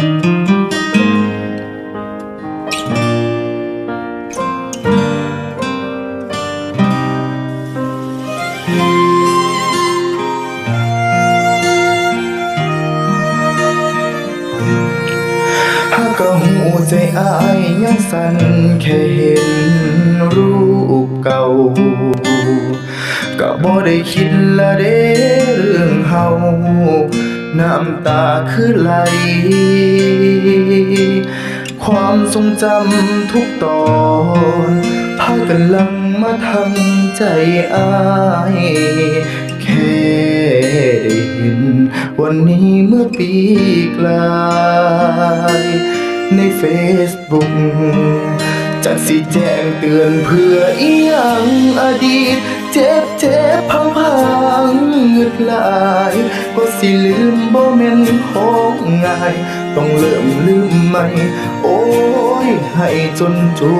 หากก็หูใจอายยังสั่นแค่เห็นรูปเก่า ก็บ่ได้คิดละเด้เรื่องเฮา น้ำตาคือไหล ความทรงจำทุกตอนพากันลังมาทำใจอายแค่ได้เห็น วันนี้เมื่อปีกลายในเฟซบุ๊กจากสิแจ้งเตือนเพื่ออีหยังอดีต เจ็บเจ็บพังพังเงึดหลายก็สิลืมบ่แม่นของง่าย ต้องเริ่มลืมใหม่ โอ้ยให้จนจู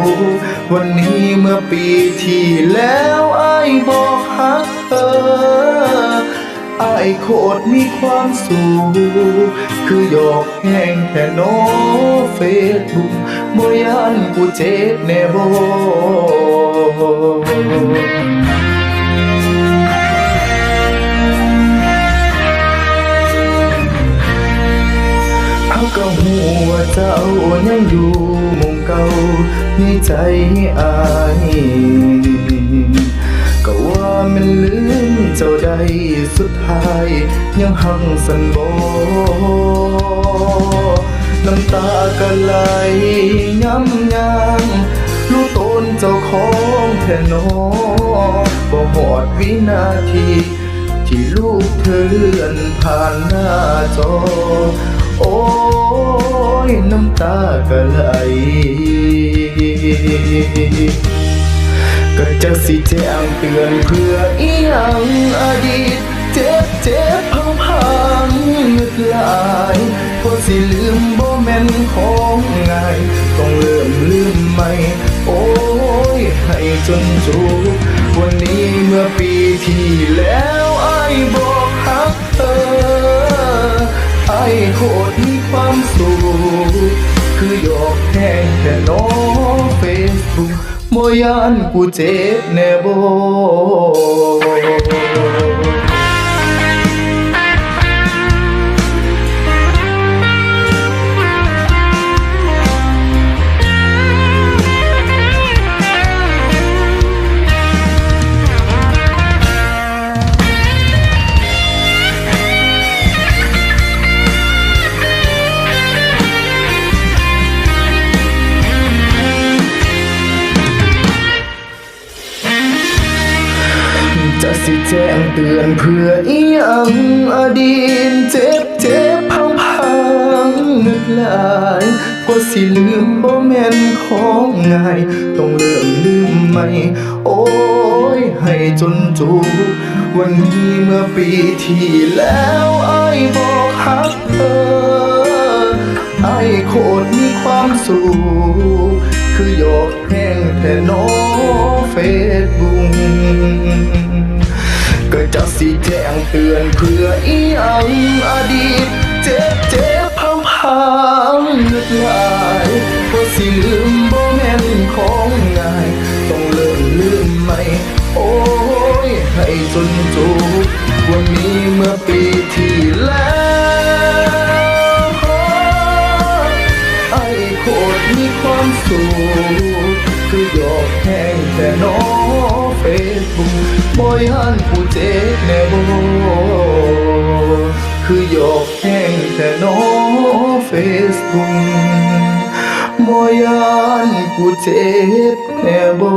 วันนี้เมื่อปีที่แล้วไอายบอกฮักเธอไอายโคตรมีความสุขคือหยอกแห้งแค่โนเฟซบุ๊กบ่ยานกูเจ็บแน่บ่ ก็หัวาเจ้ายังอยู่มุมเก่าในใจอายก็ว่ามันลืมเจ้าใดสุดท้ายยังหังสันโบน้ำตาก็ไหลย้ำยางรู้ตนเจ้าของแค่นอบ่หอดวินาที ที่ลูกเธอเลื่อนผ่านหน้าจอ โอ้ยน้ำตาก็ไหลก็จะสิแจ้งเตือนเพื่ออีหยังอดีตเจ็บเจ็บพังพังเงึดลายพอสิลืมบ่แม่นของง่ายต้องเริ่มลืมใหม่โอ้ยให้จนจูวันนี้เมื่อปีที่แล้วไอ้บอกฮักเธอ ไอ้โคตรมีความสุขคือหยอกแห้งแค่น้องเฟซบุ๊กบ่ยานกูเจ็บแน่บ่ สิแจ้งเตือนเพื่ออีังอดีตเจ็บเจ็บพังพังนึกหลายกว่าสิลืมบ่แม่นของง่ายต้องเริ่มลืมใหม่โอ้ยให้จนจูบวันนี้เมื่อปีที่แล้วไอ้บอกฮักเธอไอ้โคตรมีความสุขคือหยอกแห้งแต่น้อเฟซบุ๊ก เตือนเพื่ออีหยังอดีต เจ็บเจ็บพังพังเงือดไหลก็สิลืมบ่แม่นของง่าย ต้องเริ่มลืมใหม่โอ้ย ให้จนจูบวันนี้เมื่อปีที่แล้วไอ้โคตรมีความสุขคือหยอกแห้ แต่น้อเฟซบุ๊กบ่ยันกูเจ็บแน่บ่คือหยอกแห้งแต่น้อเฟซบุ๊กบ่ยันกูเจ็บแน่บ่